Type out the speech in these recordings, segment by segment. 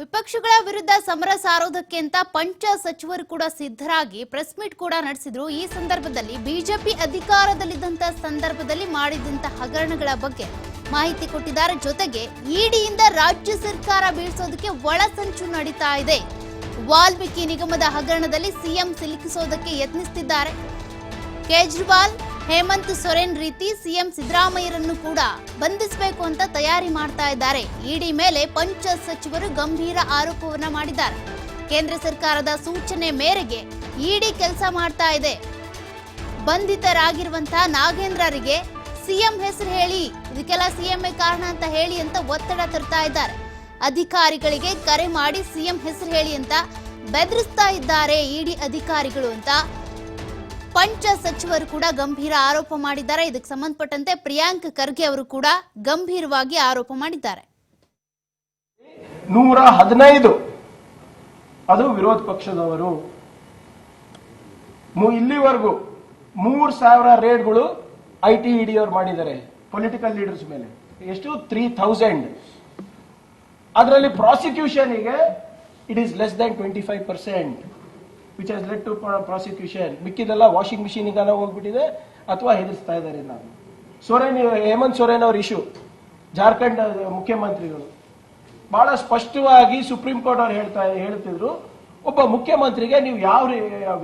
ವಿಪಕ್ಷಗಳ ವಿರುದ್ಧ ಸಮರ ಸಾರೋದಕ್ಕೆ ಅಂತ ಪಂಚ ಸಚಿವರು ಕೂಡ ಸಿದ್ಧರಾಗಿ ಪ್ರೆಸ್ ಮೀಟ್ ಕೂಡ ನಡೆಸಿದ್ರು. ಈ ಸಂದರ್ಭದಲ್ಲಿ ಬಿಜೆಪಿ ಅಧಿಕಾರದಲ್ಲಿದ್ದಂತ ಸಂದರ್ಭದಲ್ಲಿ ಮಾಡಿದಂತ ಹಗರಣಗಳ ಬಗ್ಗೆ ಮಾಹಿತಿ ಕೊಟ್ಟಿದ್ದಾರೆ. ಜೊತೆಗೆ ಇಡಿಯಿಂದ ರಾಜ್ಯ ಸರ್ಕಾರ ಬೀಳಿಸೋದಕ್ಕೆ ಒಳಸಂಚು ನಡೀತಾ ಇದೆ. ವಾಲ್ಮೀಕಿ ನಿಗಮದ ಹಗರಣದಲ್ಲಿ ಸಿಎಂ ಸಿಲುಕಿಸೋದಕ್ಕೆ ಯತ್ನಿಸುತ್ತಿದ್ದಾರೆ ಕೇಜ್ರಿವಾಲ್ ಹೇಮಂತ್ ಸೊರೆನ್ ರೀತಿ ಸಿಎಂ ಸಿದ್ದರಾಮಯ್ಯರನ್ನು ಕೂಡ ಬಂಧಿಸಬೇಕು ಅಂತ ತಯಾರಿ ಮಾಡ್ತಾ ಇದ್ದಾರೆ. ಇಡಿ ಮೇಲೆ ಪಂಚ ಸಚಿವರು ಗಂಭೀರ ಆರೋಪವನ್ನ ಮಾಡಿದ್ದಾರೆ. ಕೇಂದ್ರ ಸರ್ಕಾರದ ಸೂಚನೆ ಮೇರೆಗೆ ಇಡಿ ಕೆಲಸ ಮಾಡ್ತಾ ಇದೆ. ಬಂಧಿತರಾಗಿರುವಂತಹ ನಾಗೇಂದ್ರರಿಗೆ ಸಿಎಂ ಹೆಸರು ಹೇಳಿ, ಇದಕ್ಕೆಲ್ಲ ಸಿಎಂ ಕಾರಣ ಅಂತ ಹೇಳಿ ಅಂತ ಒತ್ತಡ ತರ್ತಾ ಇದ್ದಾರೆ. ಅಧಿಕಾರಿಗಳಿಗೆ ಕರೆ ಮಾಡಿ ಸಿಎಂ ಹೆಸರು ಹೇಳಿ ಅಂತ ಬೆದರಿಸ್ತಾ ಇದ್ದಾರೆ ಇಡಿ ಅಧಿಕಾರಿಗಳು ಅಂತ ಪಂಚ ಸಚಿವರು ಕೂಡ ಗಂಭೀರ ಆರೋಪ ಮಾಡಿದ್ದಾರೆ. ಇದಕ್ಕೆ ಸಂಬಂಧಪಟ್ಟಂತೆ ಪ್ರಿಯಾಂಕ್ ಖರ್ಗೆ ಅವರು ಕೂಡ ಗಂಭೀರವಾಗಿ ಆರೋಪ ಮಾಡಿದ್ದಾರೆ. ನೂರ ಹದಿನೈದು. ಅದು ವಿರೋಧ ಪಕ್ಷದವರು. ಇಲ್ಲಿವರೆಗೂ ಮೂರ್ ಸಾವಿರ ರೇಡ್ಗಳು ಐ ಟಿ ಇಡಿ ಅವ್ರು ಮಾಡಿದ್ದಾರೆ, ಪೊಲಿಟಿಕಲ್ ಲೀಡರ್ಸ್ ಮೇಲೆ. ಎಷ್ಟು? Three thousand. ಅದರಲ್ಲಿ ಪ್ರಾಸಿಕ್ಯೂಷನ್ಗೆ it is less than twenty five percent. Which has led to prosecution ಮಿಕ್ಕಿದೆಲ್ಲ washing ಮಿಷಿನ್ಗಾನ ಹೋಗ್ಬಿಟ್ಟಿದೆ, ಅಥವಾ ಹೆದರ್ಸ್ತಾ ಇದ್ದಾರೆ ನಾವು ಸೊರೇನ್, ಹೇಮಂತ್ ಸೊರೇನ್ ಅವ್ರ ಇಶ್ಯೂ ಜಾರ್ಖಂಡ್ ಮುಖ್ಯಮಂತ್ರಿಗಳು. ಬಹಳ ಸ್ಪಷ್ಟವಾಗಿ ಸುಪ್ರೀಂ ಕೋರ್ಟ್ ಅವ್ರು ಹೇಳ್ತಾ, ಹೇಳ್ತಿದ್ರು, ಒಬ್ಬ ಮುಖ್ಯಮಂತ್ರಿಗೆ ನೀವು ಯಾವ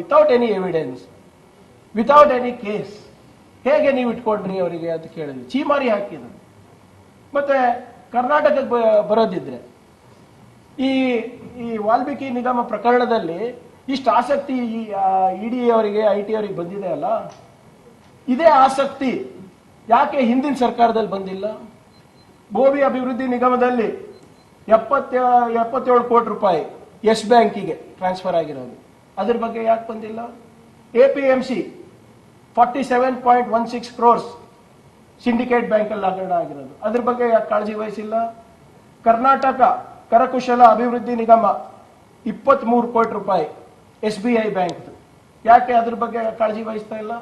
without any evidence without any case ಹೇಗೆ ನೀವು ಇಟ್ಕೊಂಡ್ರಿ ಅವರಿಗೆ ಅಂತ ಕೇಳಿದ್ವಿ ಚೀಮಾರಿ ಹಾಕಿದ್ರು. ಮತ್ತೆ ಕರ್ನಾಟಕಕ್ಕೆ ಬರೋದಿದ್ರೆ, ಈ ಈ ವಾಲ್ಮೀಕಿ ನಿಗಮ ಪ್ರಕರಣದಲ್ಲಿ ಇಷ್ಟು ಆಸಕ್ತಿ ಈ ಇಡಿ ಅವರಿಗೆ ಐ ಟಿ ಅವರಿಗೆ ಬಂದಿದೆ ಅಲ್ಲ? ಇದೇ ಆಸಕ್ತಿ. ಯಾಕೆ ಹಿಂದಿನ ಸರ್ಕಾರದಲ್ಲಿ ಬಂದಿಲ್ಲ? ಭೂಮಿ ಅಭಿವೃದ್ಧಿ ನಿಗಮದಲ್ಲಿ ಎಪ್ಪತ್ತ, ಎಪ್ಪತ್ತೇಳು ಕೋಟಿ ರೂಪಾಯಿ ಎಸ್ ಬ್ಯಾಂಕಿಗೆ ಟ್ರಾನ್ಸ್ಫರ್ ಆಗಿರೋದು. ಅದ್ರ ಬಗ್ಗೆ ಯಾಕೆ ಬಂದಿಲ್ಲ? A P M C forty seven point one six crores syndicate ಬ್ಯಾಂಕಲ್ಲಿ ಹಗರಣ ಆಗಿರೋದು. ಅದ್ರ ಬಗ್ಗೆ ಯಾಕೆ ಕಾಳಜಿ ವಹಿಸಿಲ್ಲ? ಕರ್ನಾಟಕ ಕರಕುಶಲ ಅಭಿವೃದ್ಧಿ ನಿಗಮ ಇಪ್ಪತ್ಮೂರು ಕೋಟಿ ರೂಪಾಯಿ ಎಸ್ ಬಿ ಐ ಬ್ಯಾಂಕ್ ಯಾಕೆ ಅದ್ರ ಬಗ್ಗೆ ಕಾಳಜಿ ವಹಿಸ್ತಾ ಇಲ್ಲ?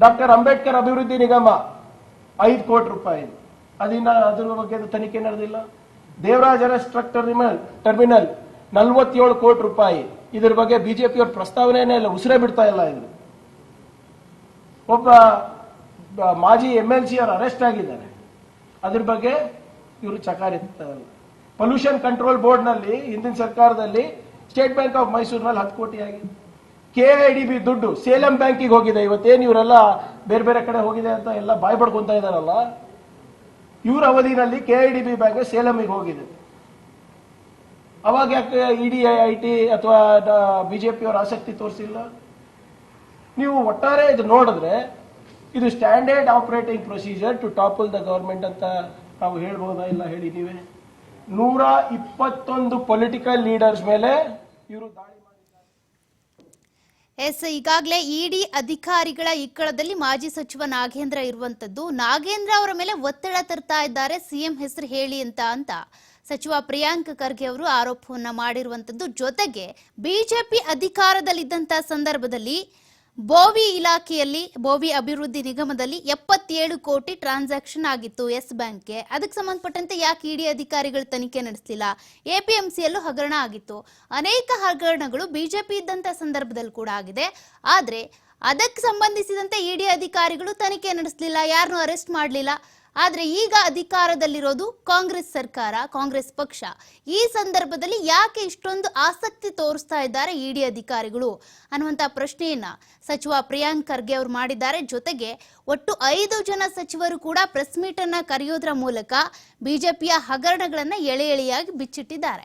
ಡಾಕ್ಟರ್ ಅಂಬೇಡ್ಕರ್ ಅಭಿವೃದ್ಧಿ ನಿಗಮ, ಐದು ಕೋಟಿ ರೂಪಾಯಿ. ಅದಿನ್ನ ಅದ್ರ ಬಗ್ಗೆ ತನಿಖೆ ನಡೆದಿಲ್ಲ. ದೇವರಾಜ ಟ್ರಕ್ ಟರ್ಮಿನಲ್ ಟರ್ಮಿನಲ್ ನಲ್ವತ್ತೇಳು ಕೋಟಿ ರೂಪಾಯಿ. ಇದ್ರ ಬಗ್ಗೆ ಬಿಜೆಪಿ ಪ್ರಸ್ತಾವನೆಯೇ ಪ್ರಸ್ತಾವನೆನೇ ಇಲ್ಲ, ಉಸಿರೇ ಬಿಡ್ತಾ ಇಲ್ಲ ಇದು ಒಬ್ಬ ಮಾಜಿ ಎಂ ಎಲ್ ಸಿ ಅವರು ಅರೆಸ್ಟ್ ಆಗಿದ್ದಾರೆ. ಅದ್ರ ಬಗ್ಗೆ ಇವರು ಚಕಾರ ಪೊಲ್ಯೂಷನ್ ಕಂಟ್ರೋಲ್ ಬೋರ್ಡ್ನಲ್ಲಿ ಹಿಂದಿನ ಸರ್ಕಾರದಲ್ಲಿ ಸ್ಟೇಟ್ ಬ್ಯಾಂಕ್ ಆಫ್ ಮೈಸೂರಿನಲ್ಲಿ ಹತ್ತು ಕೋಟಿ ಆಗಿದೆ ಕೆ ಐ ಡಿ ಬಿ ದುಡ್ಡು ಸೇಲಂ ಬ್ಯಾಂಕಿಗೆ ಹೋಗಿದೆ. ಇವತ್ತೇನು ಇವರೆಲ್ಲ ಬೇರೆ ಬೇರೆ ಕಡೆ ಹೋಗಿದೆ ಅಂತ ಎಲ್ಲ ಬಾಯ್ ಪಡ್ಕೊಂತ ಇದಾರಲ್ಲ ಇವ್ರ ಅವಧಿನಲ್ಲಿ K I D B bank ಸೇಲಂಗೆ ಹೋಗಿದೆ. ಅವಾಗ ಯಾಕೆ ಇ ಡಿ ಐ ಟಿ ಅಥವಾ ಬಿಜೆಪಿ ಅವರ ಆಸಕ್ತಿ ತೋರಿಸಿಲ್ಲ? ನೀವು ಒಟ್ಟಾರೆ ಇದು ನೋಡಿದ್ರೆ ಇದು standard operating procedure to topple the government ಅಂತ ನಾವು ಹೇಳ್ಬೋದಾ ಇಲ್ಲ ಹೇಳಿ ನೂರ ಇಪ್ಪತ್ತೊಂದು ಪೊಲಿಟಿಕಲ್ ಲೀಡರ್ಸ್ ಮೇಲೆ ಇವರು ದಾಳಿ ಎಸ್, ಈಗಾಗಲೇ ಇಡಿ ಅಧಿಕಾರಿಗಳ ಇಕ್ಕಳದಲ್ಲಿ ಮಾಜಿ ಸಚಿವ ನಾಗೇಂದ್ರ ಇರುವಂತದ್ದು. ನಾಗೇಂದ್ರ ಅವರ ಮೇಲೆ ಒತ್ತಡ ತರ್ತಾ ಇದ್ದಾರೆ. ಸಿಎಂ ಹೆಸರು ಹೇಳಿ ಅಂತ ಅಂತ ಸಚಿವ ಪ್ರಿಯಾಂಕ್ ಖರ್ಗೆ ಅವರು ಆರೋಪವನ್ನ ಮಾಡಿರುವಂತದ್ದು. ಜೊತೆಗೆ ಬಿಜೆಪಿ ಅಧಿಕಾರದಲ್ಲಿದ್ದಂತ ಸಂದರ್ಭದಲ್ಲಿ ಬೋವಿ ಇಲಾಖೆಯಲ್ಲಿ, ಬೋವಿ ಅಭಿವೃದ್ಧಿ ನಿಗಮದಲ್ಲಿ ಎಪ್ಪತ್ತೇಳು ಕೋಟಿ ಟ್ರಾನ್ಸಾಕ್ಷನ್ ಆಗಿತ್ತು ಎಸ್ ಬ್ಯಾಂಕ್ಗೆ. ಅದಕ್ಕೆ ಸಂಬಂಧಪಟ್ಟಂತೆ ಯಾಕೆ ಇಡಿ ಅಧಿಕಾರಿಗಳು ತನಿಖೆ ನಡೆಸಲಿಲ್ಲ? ಎಪಿಎಂಸಿಯಲ್ಲೂ ಹಗರಣ ಆಗಿತ್ತು. ಅನೇಕ ಹಗರಣಗಳು ಬಿಜೆಪಿ ಇದ್ದಂಥ ಸಂದರ್ಭದಲ್ಲಿ ಕೂಡ ಆಗಿದೆ. ಆದರೆ ಅದಕ್ಕೆ ಸಂಬಂಧಿಸಿದಂತೆ ಇಡಿ ಅಧಿಕಾರಿಗಳು ತನಿಖೆ ನಡೆಸಲಿಲ್ಲ, ಯಾರನ್ನೂ ಅರೆಸ್ಟ್ ಮಾಡಲಿಲ್ಲ. ಆದ್ರೆ ಈಗ ಅಧಿಕಾರದಲ್ಲಿರೋದು ಕಾಂಗ್ರೆಸ್ ಸರ್ಕಾರ, ಕಾಂಗ್ರೆಸ್ ಪಕ್ಷ. ಈ ಸಂದರ್ಭದಲ್ಲಿ ಯಾಕೆ ಇಷ್ಟೊಂದು ಆಸಕ್ತಿ ತೋರಿಸ್ತಾ ಇದ್ದಾರೆ ಇಡಿ ಅಧಿಕಾರಿಗಳು? ಅನ್ನುವಂಥ ಪ್ರಶ್ನೆಯನ್ನ ಸಚಿವ ಪ್ರಿಯಾಂಕ್ ಖರ್ಗೆ ಅವರು ಮಾಡಿದ್ದಾರೆ. ಜೊತೆಗೆ ಒಟ್ಟು ಐದು ಜನ ಸಚಿವರು ಕೂಡ ಪ್ರೆಸ್ ಮೀಟ್ ಅನ್ನ ಕರೆಯೋದ್ರ ಮೂಲಕ ಬಿಜೆಪಿಯ ಹಗರಣಗಳನ್ನ ಎಳೆ ಎಳೆಯಾಗಿ ಬಿಚ್ಚಿಟ್ಟಿದ್ದಾರೆ.